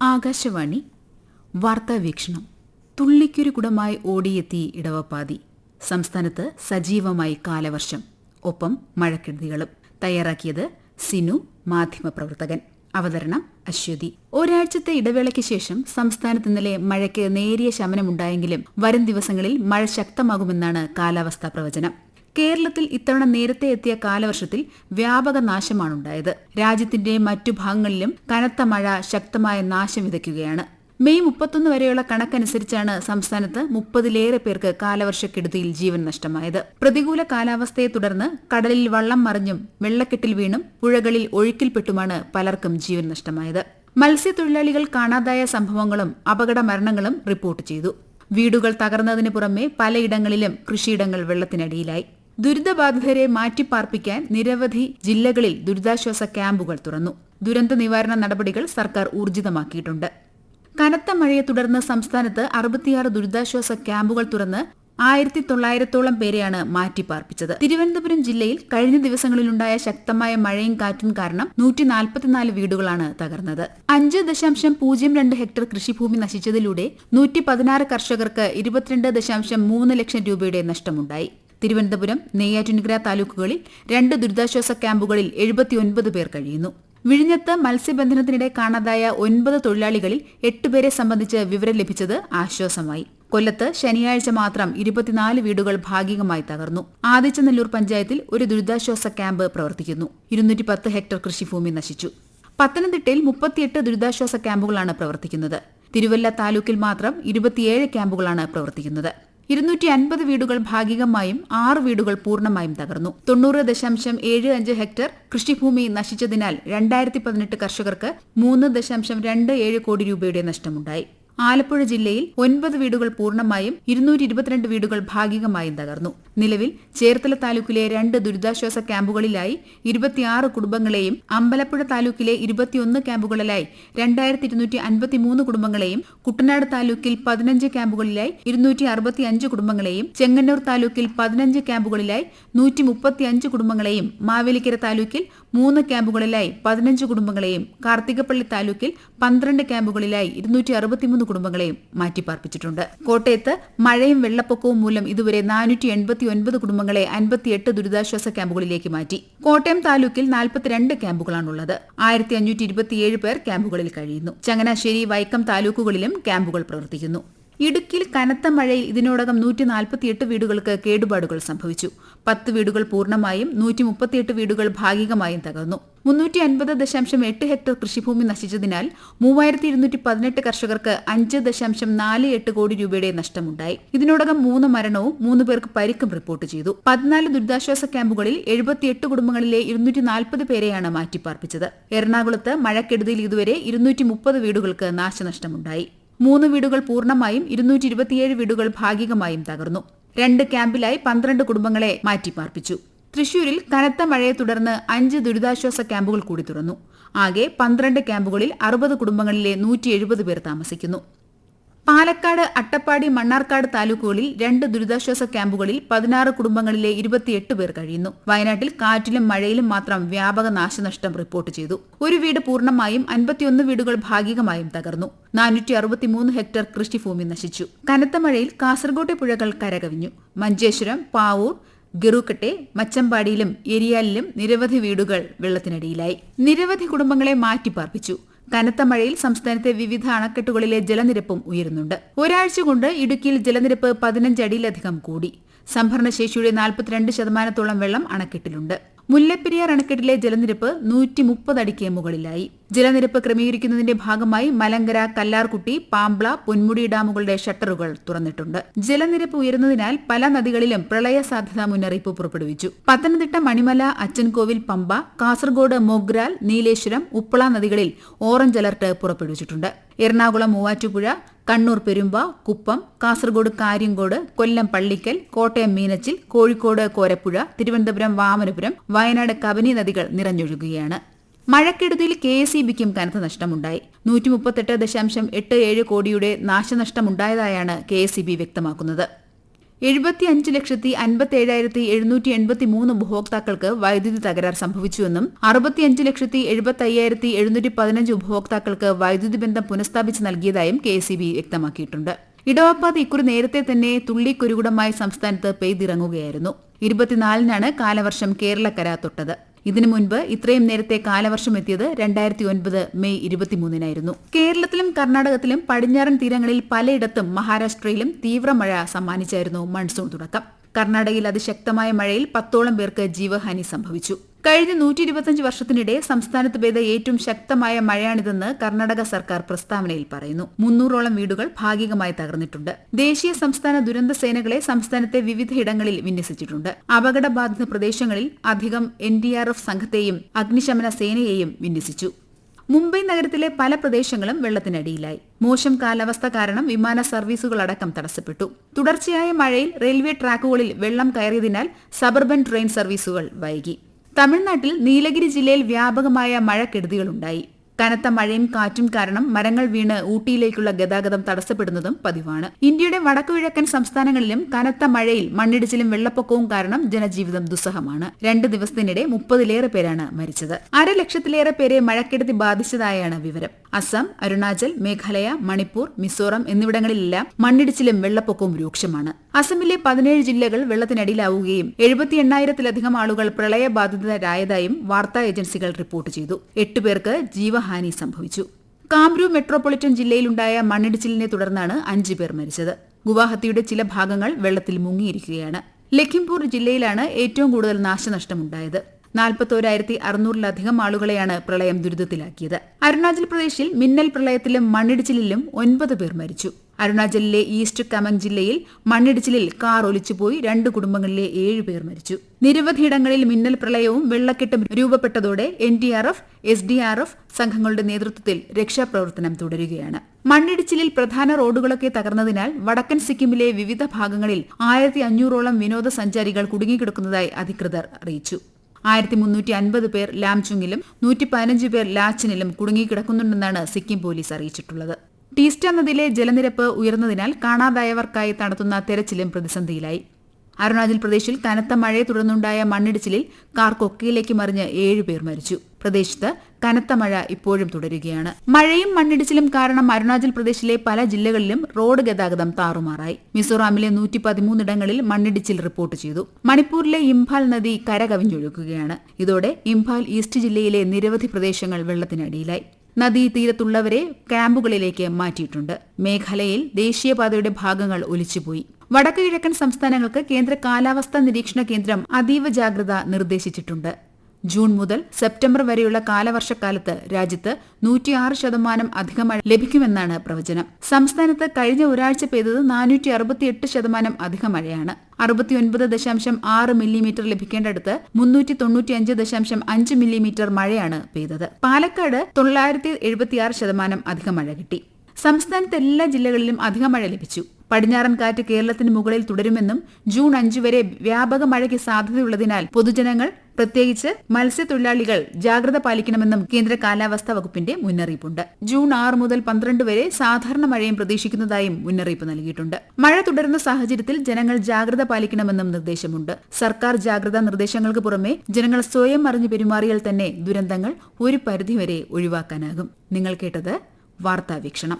ആകാശവാണി വാർത്താ വീക്ഷണം. തുള്ളിക്കൊരു കുടമായി ഓടിയെത്തി ഇടവപ്പാതി. സംസ്ഥാനത്ത് സജീവമായി കാലവർഷം. ഒപ്പം മഴക്കെടുതികളും. തയ്യാറാക്കിയത് സിനു മാധ്യമപ്രവർത്തകൻ. അവതരണം അശ്വതി. ഒരാഴ്ചത്തെ ഇടവേളയ്ക്ക് ശേഷം സംസ്ഥാനത്ത് ഇന്നലെ മഴയ്ക്ക് നേരിയ ശമനമുണ്ടായെങ്കിലും വരും ദിവസങ്ങളിൽ മഴ ശക്തമാകുമെന്നാണ് കാലാവസ്ഥാ പ്രവചനം. കേരളത്തിൽ ഇത്തവണ നേരത്തെ എത്തിയ കാലവർഷത്തിൽ വ്യാപക നാശമാണുണ്ടായത്. രാജ്യത്തിന്റെ മറ്റു ഭാഗങ്ങളിലും കനത്ത മഴ ശക്തമായ നാശം വിതയ്ക്കുകയാണ്. മെയ് മുപ്പത്തൊന്ന് വരെയുള്ള കണക്കനുസരിച്ചാണ് സംസ്ഥാനത്ത് മുപ്പതിലേറെ പേർക്ക് കാലവർഷക്കെടുതിയിൽ ജീവൻ നഷ്ടമായത്. പ്രതികൂല കാലാവസ്ഥയെ തുടർന്ന് കടലിൽ വള്ളം മറിഞ്ഞും വെള്ളക്കെട്ടിൽ വീണും പുഴകളിൽ ഒഴുക്കിൽപ്പെട്ടുമാണ് പലർക്കും ജീവൻ നഷ്ടമായത്. മത്സ്യത്തൊഴിലാളികൾ കാണാതായ സംഭവങ്ങളും അപകട മരണങ്ങളും റിപ്പോർട്ട് ചെയ്തു. വീടുകൾ തകർന്നതിന് പുറമെ പലയിടങ്ങളിലും കൃഷിയിടങ്ങൾ വെള്ളത്തിനടിയിലായി. ദുരിതബാധിതരെ മാറ്റിപ്പാർപ്പിക്കാൻ നിരവധി ജില്ലകളിൽ ദുരിതാശ്വാസ ക്യാമ്പുകൾ തുറന്നു. ദുരന്ത നിവാരണ നടപടികൾ സർക്കാർ ഊർജിതമാക്കിയിട്ടുണ്ട്. കനത്ത മഴയെ തുടർന്ന് സംസ്ഥാനത്ത് അറുപത്തിയാറ് ദുരിതാശ്വാസ ക്യാമ്പുകൾ തുറന്ന് ആയിരത്തി തൊള്ളായിരത്തോളം പേരെയാണ് മാറ്റിപ്പാർപ്പിച്ചത്. തിരുവനന്തപുരം ജില്ലയിൽ കഴിഞ്ഞ ദിവസങ്ങളിലുണ്ടായ ശക്തമായ മഴയും കാറ്റും കാരണം നൂറ്റി നാൽപ്പത്തിനാല് വീടുകളാണ് തകർന്നത്. അഞ്ച് ദശാംശം പൂജ്യം രണ്ട് ഹെക്ടർ കൃഷിഭൂമി നശിച്ചതിലൂടെ നൂറ്റി പതിനാറ് കർഷകർക്ക് ഇരുപത്തിരണ്ട് ദശാംശം മൂന്ന് ലക്ഷം രൂപയുടെ നഷ്ടമുണ്ടായി. തിരുവനന്തപുരം നെയ്യാറ്റിൻകര താലൂക്കുകളിൽ രണ്ട് ദുരിതാശ്വാസ ക്യാമ്പുകളിൽ എഴുപത്തിയൊൻപത് പേർ കഴിയുന്നു. വിഴിഞ്ഞത്ത് മത്സ്യബന്ധനത്തിനിടെ കാണാതായ ഒൻപത് തൊഴിലാളികളിൽ എട്ടുപേരെ സംബന്ധിച്ച് വിവരം ലഭിച്ചത് ആശ്വാസമായി. കൊല്ലത്ത് ശനിയാഴ്ച മാത്രം ഇരുപത്തിനാല് വീടുകൾ ഭാഗികമായി തകർന്നു. ആദിച്ചനെല്ലൂർ പഞ്ചായത്തിൽ ഒരു ദുരിതാശ്വാസ ക്യാമ്പ് പ്രവർത്തിക്കുന്നു. ഇരുന്നൂറ്റി പത്ത് ഹെക്ടർ കൃഷിഭൂമി നശിച്ചു. പത്തനംതിട്ടയിൽ മുപ്പത്തിയെട്ട് ദുരിതാശ്വാസ ക്യാമ്പുകളാണ് പ്രവർത്തിക്കുന്നത്. തിരുവല്ല താലൂക്കിൽ മാത്രം ഇരുപത്തിയേഴ് ക്യാമ്പുകളാണ് പ്രവർത്തിക്കുന്നത്. ഇരുന്നൂറ്റി അൻപത് വീടുകൾ ഭാഗികമായും ആറ് വീടുകൾ പൂർണമായും തകർന്നു. തൊണ്ണൂറ് ദശാംശം ഏഴ് അഞ്ച് ഹെക്ടർ കൃഷിഭൂമി നശിച്ചതിനാൽ രണ്ടായിരത്തി പതിനെട്ട് കർഷകർക്ക് മൂന്ന് ദശാംശം രണ്ട് ഏഴ് കോടി രൂപയുടെ നഷ്ടമുണ്ടായി. ആലപ്പുഴ ജില്ലയിൽ ഒൻപത് വീടുകൾ പൂർണമായും ഇരുന്നൂറ്റി ഇരുപത്തിരണ്ട് വീടുകൾ ഭാഗികമായും തകർന്നു. നിലവിൽ ചേർത്തല താലൂക്കിലെ രണ്ട് ദുരിതാശ്വാസ ക്യാമ്പുകളിലായി ഇരുപത്തിയാറ് കുടുംബങ്ങളെയും അമ്പലപ്പുഴ താലൂക്കിലെ ഇരുപത്തിയൊന്ന് ക്യാമ്പുകളിലായി രണ്ടായിരത്തി ഇരുന്നൂറ്റി അൻപത്തിമൂന്ന് കുടുംബങ്ങളെയും കുട്ടനാട് താലൂക്കിൽ പതിനഞ്ച് ക്യാമ്പുകളിലായി ഇരുന്നൂറ്റി അറുപത്തിയഞ്ച് കുടുംബങ്ങളെയും ചെങ്ങന്നൂർ താലൂക്കിൽ പതിനഞ്ച് ക്യാമ്പുകളിലായി നൂറ്റി മുപ്പത്തിയഞ്ച് കുടുംബങ്ങളെയും മാവേലിക്കര താലൂക്കിൽ മൂന്ന് ക്യാമ്പുകളിലായി പതിനഞ്ച് കുടുംബങ്ങളെയും കാർത്തികപ്പള്ളി താലൂക്കിൽ പന്ത്രണ്ട് ക്യാമ്പുകളിലായി ഇരുന്നൂറ്റി അറുപത്തിമൂന്ന് കുടുംബങ്ങളെയും മാറ്റിപ്പാർപ്പിച്ചിട്ടുണ്ട്. കോട്ടയത്ത് മഴയും വെള്ളപ്പൊക്കവും മൂലം ഇതുവരെ നാനൂറ്റി എൺപത്തി ഒൻപത് കുടുംബങ്ങളെ അൻപത്തിയെട്ട് ദുരിതാശ്വാസ ക്യാമ്പുകളിലേക്ക് മാറ്റി. കോട്ടയം താലൂക്കിൽ നാൽപ്പത്തിരണ്ട് ക്യാമ്പുകളാണുള്ളത്. ആയിരത്തി അഞ്ഞൂറ്റി ഇരുപത്തിയേഴ് പേർ ക്യാമ്പുകളിൽ കഴിയുന്നു. ചങ്ങനാശ്ശേരി വൈക്കം താലൂക്കുകളിലും ക്യാമ്പുകൾ പ്രവർത്തിക്കുന്നു. ഇടുക്കിയിൽ കനത്ത മഴയിൽ ഇതിനോടകം നൂറ്റി നാൽപ്പത്തിയെട്ട് വീടുകൾക്ക് കേടുപാടുകൾ സംഭവിച്ചു. പത്ത് വീടുകൾ പൂർണമായും നൂറ്റി മുപ്പത്തിയെട്ട് വീടുകൾ ഭാഗികമായും തകർന്നു. മുന്നൂറ്റി അൻപത് ദശാംശം എട്ട് ഹെക്ടർ കൃഷിഭൂമി നശിച്ചതിനാൽ മൂവായിരത്തി ഇരുന്നൂറ്റി പതിനെട്ട് കർഷകർക്ക് അഞ്ച് ദശാംശം നാല് എട്ട് കോടി രൂപയുടെ നഷ്ടമുണ്ടായി. ഇതിനോടകം മൂന്ന് മരണവും മൂന്ന് പേർക്ക് പരിക്കും റിപ്പോർട്ട് ചെയ്തു. പതിനാല് ദുരിതാശ്വാസ ക്യാമ്പുകളിൽ എഴുപത്തിയെട്ട് കുടുംബങ്ങളിലെ ഇരുന്നൂറ്റി നാൽപ്പത് പേരെയാണ് മാറ്റിപ്പാർപ്പിച്ചത്. എറണാകുളത്ത് മഴക്കെടുതിയിൽ ഇതുവരെ ഇരുന്നൂറ്റി മുപ്പത് വീടുകൾക്ക് നാശനഷ്ടമുണ്ടായി. മൂന്ന് വീടുകൾ പൂർണമായും ഇരുന്നൂറ്റി ഇരുപത്തിയേഴ് വീടുകൾ ഭാഗികമായും തകർന്നു. രണ്ട് ക്യാമ്പിലായി പന്ത്രണ്ട് കുടുംബങ്ങളെ മാറ്റിപ്പാർപ്പിച്ചു. തൃശൂരിൽ കനത്ത മഴയെ തുടർന്ന് അഞ്ച് ദുരിതാശ്വാസ ക്യാമ്പുകൾ കൂടി തുറന്നു. ആകെ പന്ത്രണ്ട് ക്യാമ്പുകളിൽ അറുപത് കുടുംബങ്ങളിലെ നൂറ്റി എഴുപത് പേർ താമസിക്കുന്നു. പാലക്കാട് അട്ടപ്പാടി മണ്ണാർക്കാട് താലൂക്കുകളിൽ രണ്ട് ദുരിതാശ്വാസ ക്യാമ്പുകളിൽ പതിനാറ് കുടുംബങ്ങളിലെ ഇരുപത്തിയെട്ട് പേർ കഴിയുന്നു. വയനാട്ടിൽ കാറ്റിലും മഴയിലും മാത്രം വ്യാപക നാശനഷ്ടം റിപ്പോർട്ട് ചെയ്തു. ഒരു വീട് പൂർണമായും അൻപത്തിയൊന്ന് വീടുകൾ ഭാഗികമായും തകർന്നു. നാനൂറ്റി അറുപത്തിമൂന്ന് ഹെക്ടർ കൃഷിഭൂമി നശിച്ചു. കനത്ത മഴയിൽ കാസർഗോട്ടെ പുഴകൾ കരകവിഞ്ഞു. മഞ്ചേശ്വരം പാവൂർ ഗിറുക്കട്ടെ മച്ചമ്പാടിയിലും എരിയാലിലും നിരവധി വീടുകൾ വെള്ളത്തിനടിയിലായി. നിരവധി കുടുംബങ്ങളെ മാറ്റിപ്പാർപ്പിച്ചു. കനത്ത മഴയിൽ സംസ്ഥാനത്തെ വിവിധ അണക്കെട്ടുകളിലെ ജലനിരപ്പും ഉയരുന്നുണ്ട്. ഒരാഴ്ച കൊണ്ട് ഇടുക്കിയിൽ ജലനിരപ്പ് പതിനഞ്ചടിയിലധികം കൂടി. സംഭരണശേഷിയുടെ നാൽപ്പത്തിരണ്ട് ശതമാനത്തോളം വെള്ളം അണക്കെട്ടിലുണ്ട്. മുല്ലപ്പെരിയാർ അണക്കെട്ടിലെ ജലനിരപ്പ് നൂറ്റി മുപ്പതടിക്ക് മുകളിലായി. ജലനിരപ്പ് ക്രമീകരിക്കുന്നതിന്റെ ഭാഗമായി മലങ്കര കല്ലാർകുട്ടി പാംബ്ല പൊന്മുടി ഡാമുകളുടെ ഷട്ടറുകൾ തുറന്നിട്ടുണ്ട്. ജലനിരപ്പ് ഉയരുന്നതിനാൽ പല നദികളിലും പ്രളയ സാധ്യതാ മുന്നറിയിപ്പ് പുറപ്പെടുവിച്ചു. പത്തനംതിട്ട മണിമല അച്ചൻകോവിൽ പമ്പ കാസർഗോഡ് മൊഗ്രാൽ നീലേശ്വരം ഉപ്പള നദികളിൽ ഓറഞ്ച് അലർട്ട് പുറപ്പെടുവിച്ചിട്ടുണ്ട്. എറണാകുളം മൂവാറ്റുപുഴ കണ്ണൂർ പെരുമ്പ കുപ്പം കാസർഗോഡ് കാര്യങ്കോട് കൊല്ലം പള്ളിക്കൽ കോട്ടയം മീനച്ചിൽ കോഴിക്കോട് കോരപ്പുഴ തിരുവനന്തപുരം വാമനപുരം വയനാട് കബനി നദികൾ നിറഞ്ഞൊഴുകുകയാണ്. മഴക്കെടുതിയിൽ കെ എസ് ഇ ബിക്കും കനത്ത നഷ്ടമുണ്ടായി. നൂറ്റി മുപ്പത്തെട്ട് ദശാംശം എട്ട് ഏഴ് കോടിയുടെ നാശനഷ്ടമുണ്ടായതായാണ് കെ എസ് ഇ ബി വ്യക്തമാക്കുന്നത്. എഴുപത്തി അഞ്ച് ലക്ഷത്തി അൻപത്തി ഏഴായിരത്തി എഴുന്നൂറ്റി എൺപത്തി മൂന്ന് ഉപഭോക്താക്കൾക്ക് വൈദ്യുതി തകരാർ സംഭവിച്ചുവെന്നും അറുപത്തിയഞ്ച് ലക്ഷത്തി എഴുപത്തി അയ്യായിരത്തി എഴുന്നൂറ്റി പതിനഞ്ച് ഉപഭോക്താക്കൾക്ക് വൈദ്യുതി ബന്ധം പുനഃസ്ഥാപിച്ച് നൽകിയതായും കെ എസ് വ്യക്തമാക്കിയിട്ടുണ്ട്. ഇടവപ്പാത ഇക്കുറി നേരത്തെ തന്നെ തുള്ളിക്കുരുകുടമായി സംസ്ഥാനത്ത് പെയ്തിറങ്ങുകയായിരുന്നു. ഇരുപത്തിനാലിനാണ് കാലവർഷം കേരളക്കര തൊട്ടത്. ഇതിനു മുൻപ് ഇത്രയും നേരത്തെ കാലവർഷം എത്തിയത് രണ്ടായിരത്തി ഒൻപത് മെയ് ഇരുപത്തിമൂന്നിനായിരുന്നു. കേരളത്തിലും കർണാടകത്തിലും പടിഞ്ഞാറൻ തീരങ്ങളിൽ പലയിടത്തും മഹാരാഷ്ട്രയിലും തീവ്ര മഴ സമ്മാനിച്ചായിരുന്നു മൺസൂൺ തുടക്കം. കർണാടകയിൽ അതിശക്തമായ മഴയിൽ പത്തോളം പേർക്ക് ജീവഹാനി സംഭവിച്ചു. കഴിഞ്ഞ നൂറ്റി ഇരുപത്തിയഞ്ച് വർഷത്തിനിടെ സംസ്ഥാനത്ത് പെയ്ത ഏറ്റവും ശക്തമായ മഴയാണിതെന്ന് കർണാടക സർക്കാർ പ്രസ്താവനയിൽ പറയുന്നു. മുന്നൂറോളം വീടുകൾ ഭാഗികമായി തകർന്നിട്ടുണ്ട്. ദേശീയ സംസ്ഥാന ദുരന്ത സേനകളെ സംസ്ഥാനത്തെ വിവിധയിടങ്ങളിൽ വിന്യസിച്ചിട്ടുണ്ട്. അപകടബാധിത പ്രദേശങ്ങളിൽ അധികം എൻ ഡി ആർ എഫ് സംഘത്തെയും അഗ്നിശമന സേനയെയും വിന്യസിച്ചു. മുംബൈ നഗരത്തിലെ പല പ്രദേശങ്ങളും വെള്ളത്തിനടിയിലായി. മോശം കാലാവസ്ഥ കാരണം വിമാന സർവീസുകളടക്കം തടസ്സപ്പെട്ടു. തുടർച്ചയായ മഴയിൽ റെയിൽവേ ട്രാക്കുകളിൽ വെള്ളം കയറിയതിനാൽ സബർബൻ ട്രെയിൻ സർവീസുകൾ വൈകി. തമിഴ്നാട്ടിൽ നീലഗിരി ജില്ലയിൽ വ്യാപകമായ മഴക്കെടുതികളുണ്ടായി. കനത്ത മഴയും കാറ്റും കാരണം മരങ്ങൾ വീണ് ഊട്ടിയിലേക്കുള്ള ഗതാഗതം തടസ്സപ്പെടുന്നതും പതിവാണ്. ഇന്ത്യയുടെ വടക്കുകിഴക്കൻ സംസ്ഥാനങ്ങളിലും കനത്ത മഴയിൽ മണ്ണിടിച്ചിലും വെള്ളപ്പൊക്കവും കാരണം ജനജീവിതം ദുസ്സഹമാണ്. രണ്ട് ദിവസത്തിനിടെ മുപ്പതിലേറെ പേരാണ് മരിച്ചത്. അരലക്ഷത്തിലേറെ പേരെ മഴക്കെടുതി ബാധിച്ചതായാണ് വിവരം. അസം അരുണാചൽ മേഘാലയ മണിപ്പൂർ മിസോറം എന്നിവിടങ്ങളിലെല്ലാം മണ്ണിടിച്ചിലും വെള്ളപ്പൊക്കവും രൂക്ഷമാണ്. അസമിലെ പതിനേഴ് ജില്ലകൾ വെള്ളത്തിനടിയിലാവുകയും എഴുപത്തി എണ്ണായിരത്തിലധികം ആളുകൾ പ്രളയബാധിതരായതായും വാർത്താ ഏജൻസികൾ റിപ്പോർട്ട് ചെയ്തു. എട്ടുപേർക്ക് ജീവഹാനി സംഭവിച്ചു. കാംരൂ മെട്രോപൊളിറ്റൻ ജില്ലയിലുണ്ടായ മണ്ണിടിച്ചിലിനെ തുടർന്നാണ് അഞ്ചു പേർ മരിച്ചത്. ഗുവാഹത്തിയുടെ ചില ഭാഗങ്ങൾ വെള്ളത്തിൽ മുങ്ങിയിരിക്കുകയാണ്. ലഖിംപൂർ ജില്ലയിലാണ് ഏറ്റവും കൂടുതൽ നാശനഷ്ടമുണ്ടായത്. നാൽപ്പത്തോരായിരത്തി അറുന്നൂറിലധികം ആളുകളെയാണ് പ്രളയം ദുരിതത്തിലാക്കിയത്. അരുണാചൽ പ്രദേശിൽ മിന്നൽ പ്രളയത്തിലും മണ്ണിടിച്ചിലിലും ഒൻപത് പേർ മരിച്ചു. അരുണാചലിലെ ഈസ്റ്റ് കമങ് ജില്ലയിൽ മണ്ണിടിച്ചിലിൽ കാർ ഒലിച്ചുപോയി രണ്ട് കുടുംബങ്ങളിലെ ഏഴ് പേർ മരിച്ചു. നിരവധിയിടങ്ങളിൽ മിന്നൽ പ്രളയവും വെള്ളക്കെട്ടും രൂപപ്പെട്ടതോടെ N D R F S D R F സംഘങ്ങളുടെ നേതൃത്വത്തിൽ രക്ഷാപ്രവർത്തനം തുടരുകയാണ്. മണ്ണിടിച്ചിലിൽ പ്രധാന റോഡുകളൊക്കെ തകർന്നതിനാൽ വടക്കൻ സിക്കിമിലെ വിവിധ ഭാഗങ്ങളിൽ ആയിരത്തി അഞ്ഞൂറോളം വിനോദസഞ്ചാരികൾ കുടുങ്ങിക്കിടക്കുന്നതായി അധികൃതർ അറിയിച്ചു. ആയിരത്തി മുന്നൂറ്റി അൻപത് പേർ ലാംചുങ്ങിലും നൂറ്റി പതിനഞ്ച് പേർ ലാച്ചിനിലും കുടുങ്ങിക്കിടക്കുന്നുണ്ടെന്നാണ് സിക്കിം പോലീസ് അറിയിച്ചിട്ടുള്ളത്. ടീസ്റ്റ നദിയിലെ ജലനിരപ്പ് ഉയർന്നതിനാൽ കാണാതായവർക്കായി നടത്തുന്ന തെരച്ചിലും പ്രതിസന്ധിയിലായി. അരുണാചൽ പ്രദേശിൽ കനത്ത മഴയെ തുടർന്നുണ്ടായ മണ്ണിടിച്ചിലിൽ കാർ കൊക്കയിലേക്ക് മറിഞ്ഞ് ഏഴുപേർ മരിച്ചു. പ്രദേശത്ത് കനത്ത മഴ ഇപ്പോഴും തുടരുകയാണ്. മഴയും മണ്ണിടിച്ചിലും കാരണം അരുണാചൽ പ്രദേശിലെ പല ജില്ലകളിലും റോഡ് ഗതാഗതം താറുമാറായി. മിസോറാമിലെ നൂറ്റി പതിമൂന്നിടങ്ങളിൽ മണ്ണിടിച്ചിൽ റിപ്പോർട്ട് ചെയ്തു. മണിപ്പൂരിലെ ഇംഫാൽ നദി കരകവിഞ്ഞൊഴുകുകയാണ്. ഇതോടെ ഇംഫാൽ ഈസ്റ്റ് ജില്ലയിലെ നിരവധി പ്രദേശങ്ങൾ വെള്ളത്തിനടിയിലായി. നദീതീരത്തുള്ളവരെ ക്യാമ്പുകളിലേക്ക് മാറ്റിയിട്ടുണ്ട്. മേഘാലയയിൽ ദേശീയപാതയുടെ ഭാഗങ്ങൾ ഒലിച്ചുപോയി. വടക്കു കിഴക്കൻ സംസ്ഥാനങ്ങൾക്ക് കേന്ദ്ര കാലാവസ്ഥാ നിരീക്ഷണ കേന്ദ്രം അതീവ ജാഗ്രത നിർദ്ദേശിച്ചിട്ടുണ്ട്. ജൂൺ മുതൽ സെപ്റ്റംബർ വരെയുള്ള കാലവർഷക്കാലത്ത് രാജ്യത്ത് നൂറ്റിയാറ് ശതമാനം അധിക മഴ ലഭിക്കുമെന്നാണ് പ്രവചനം. സംസ്ഥാനത്ത് കഴിഞ്ഞ ഒരാഴ്ച പെയ്തത് നാനൂറ്റി അറുപത്തിയെട്ട് ശതമാനം അധിക മഴയാണ്. അറുപത്തിയൊൻപത് ദശാംശം ആറ് മില്ലിമീറ്റർ ലഭിക്കേണ്ടടുത്ത് മുന്നൂറ്റി തൊണ്ണൂറ്റിയഞ്ച് ദശാംശം അഞ്ച് മില്ലിമീറ്റർ മഴയാണ് പെയ്തത്. പാലക്കാട് തൊള്ളായിരത്തി എഴുപത്തിയാറ് ശതമാനം അധിക മഴ കിട്ടി. സംസ്ഥാനത്തെ എല്ലാ ജില്ലകളിലും അധിക മഴ ലഭിച്ചു. പടിഞ്ഞാറൻ കാറ്റ് കേരളത്തിന് മുകളിൽ തുടരുമെന്നും ജൂൺ അഞ്ചു വരെ വ്യാപക മഴയ്ക്ക് സാധ്യതയുള്ളതിനാൽ പൊതുജനങ്ങൾ പ്രത്യേകിച്ച് മത്സ്യത്തൊഴിലാളികൾ ജാഗ്രത പാലിക്കണമെന്നും കേന്ദ്ര കാലാവസ്ഥാ വകുപ്പിന്റെ മുന്നറിയിപ്പുണ്ട്. ജൂൺ ആറ് മുതൽ പന്ത്രണ്ട് വരെ സാധാരണ മഴയും പ്രതീക്ഷിക്കുന്നതായും മുന്നറിയിപ്പ് നൽകിയിട്ടുണ്ട്. മഴ തുടരുന്ന സാഹചര്യത്തിൽ ജനങ്ങൾ ജാഗ്രത പാലിക്കണമെന്നും നിർദ്ദേശമുണ്ട്. സർക്കാർ ജാഗ്രതാ നിർദ്ദേശങ്ങൾക്ക് പുറമെ ജനങ്ങൾ സ്വയം അറിഞ്ഞു പെരുമാറിയാൽ തന്നെ ദുരന്തങ്ങൾ ഒരു പരിധിവരെ ഒഴിവാക്കാനാകും. നിങ്ങൾ കേട്ടത് വാർത്താവീക്ഷണം